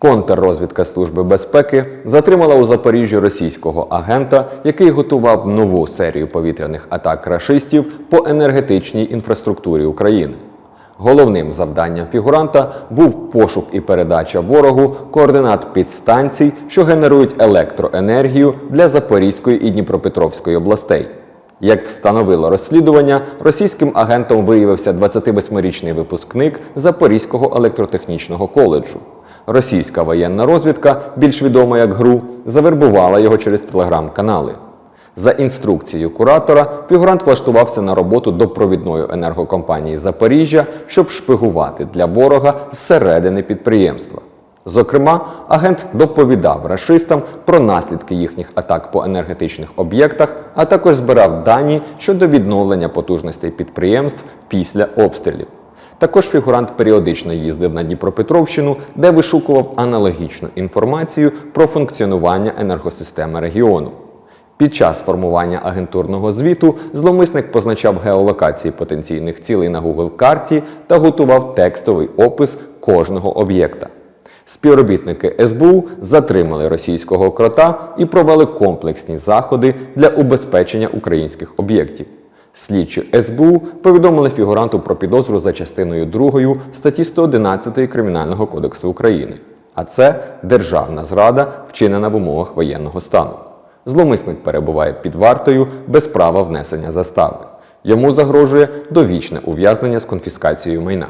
Контррозвідка Служби безпеки затримала у Запоріжжі російського агента, який готував нову серію повітряних атак рашистів по енергетичній інфраструктурі України. Головним завданням фігуранта був пошук і передача ворогу координат підстанцій, що генерують електроенергію для Запорізької і Дніпропетровської областей. Як встановило розслідування, російським агентом виявився 28-річний випускник Запорізького електротехнічного коледжу. Російська воєнна розвідка, більш відома як ГРУ, завербувала його через телеграм-канали. За інструкцією куратора, фігурант влаштувався на роботу до провідної енергокомпанії Запоріжжя, щоб шпигувати для ворога зсередини підприємства. Зокрема, агент доповідав рашистам про наслідки їхніх атак по енергетичних об'єктах, а також збирав дані щодо відновлення потужностей підприємств після обстрілів. Також фігурант періодично їздив на Дніпропетровщину, де вишукував аналогічну інформацію про функціонування енергосистеми регіону. Під час формування агентурного звіту зловмисник позначав геолокації потенційних цілей на Google карті та готував текстовий опис кожного об'єкта. Співробітники СБУ затримали російського крота і провели комплексні заходи для убезпечення українських об'єктів. Слідчі СБУ повідомили фігуранту про підозру за частиною 2 статті 111 Кримінального кодексу України. А це державна зрада, вчинена в умовах воєнного стану. Зломисник перебуває під вартою без права внесення застави. Йому загрожує довічне ув'язнення з конфіскацією майна.